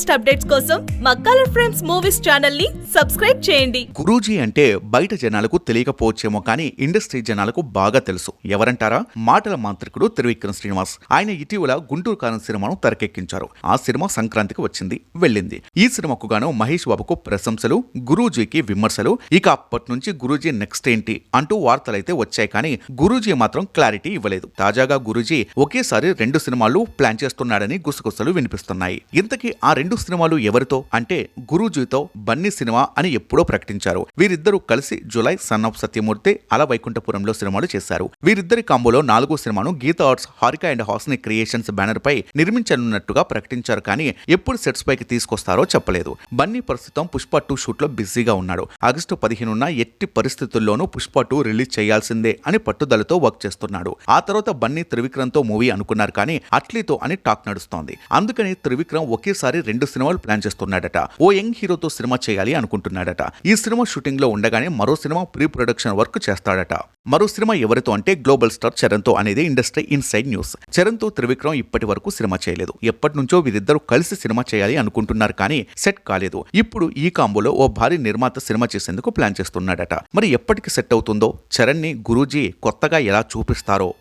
Latest updates కోసం మా colour frames movies ఛానల్ని సబ్స్క్రైబ్ చేయండి. గురూజీ అంటే బయట జనాలకు తెలియకపోవచ్చేమో కానీ ఇండస్ట్రీ జనాలకు బాగా తెలుసు. ఎవరంటారా? మాటల మాంత్రికుడు త్రివిక్రమ్ శ్రీనివాస్. ఆయన ఇటీవల గుంటూరు కారం సినిమాను తెరకెక్కించారు. ఆ సినిమా సంక్రాంతికి వచ్చింది వెళ్ళింది. ఈ సినిమాకు గాను మహేష్ బాబుకు ప్రశంసలు గురూజీకి విమర్శలు ఇక అప్పటి నుంచి గురూజీ నెక్స్ట్ ఏంటి అంటూ వార్తలైతే వచ్చాయి కానీ గురూజీ మాత్రం క్లారిటీ ఇవ్వలేదు. తాజాగా గురూజీ ఒకేసారి రెండు సినిమాలు ప్లాన్ చేస్తున్నాడని గుసగుసలు వినిపిస్తున్నాయి. ఇంతకీ ఆ రెండు సినిమాలు ఎవరితో అంటే గురూజీతో బన్నీ సినిమా అని ఎప్పుడో ప్రకటించారు. వీరిద్దరూ కలిసి జులై సన్ ఆఫ్ సత్యమూర్తి అల వైకుంఠపురంలో సినిమాలు చేశారు. వీరిద్దరి కాంబోలో నాలుగో సినిమాను Geetha arts Haarika and Hassine creations banner పై నిర్మించనున్నట్టుగా ప్రకటించారు కానీ ఎప్పుడు సెట్స్ పైకి తీసుకొస్తారో చెప్పలేదు. బన్నీ ప్రస్తుతం పుష్ప టూ షూట్లో బిజీగా ఉన్నాడు. ఆగస్టు పదిహేనున ఎట్టి పరిస్థితుల్లోనూ పుష్ప టూ రిలీజ్ చేయాల్సిందే అని పట్టుదలతో వర్క్ చేస్తున్నాడు. ఆ తర్వాత బన్నీ త్రివిక్రమ్తో మూవీ అనుకున్నారు కానీ అట్లీతో అని టాక్ నడుస్తోంది. అందుకని త్రివిక్రమ్ ఒకేసారి రెండు సినిమాలు ప్లాన్ చేస్తున్నాడట. ఓ యంగ్ హీరోతో సినిమా చేయాలి అనుకుంటున్నాడట. ఈ సినిమా షూటింగ్లో ఉండగానే మరో సినిమా ప్రీ ప్రొడక్షన్ వర్క్ చేస్తాడట. మరో సినిమా ఎవరితో అంటే గ్లోబల్ స్టార్ చరణ్తో అనేది ఇండస్ట్రీ ఇన్సైడ్ న్యూస్. చరణ్తో త్రివిక్రమ్ ఇప్పటి వరకు సినిమా చేయలేదు. ఎప్పటి నుంచో వీరిద్దరూ కలిసి సినిమా చేయాలి అనుకుంటున్నారు కానీ సెట్ కాలేదు. ఇప్పుడు ఈ కాంబోలో ఓ భారీ నిర్మాత సినిమా చేసేందుకు ప్లాన్ చేస్తున్నాడట. మరి ఎప్పటికి సెట్ అవుతుందో? చరణ్ని గురూజీ కొత్తగా ఎలా చూపిస్తారో?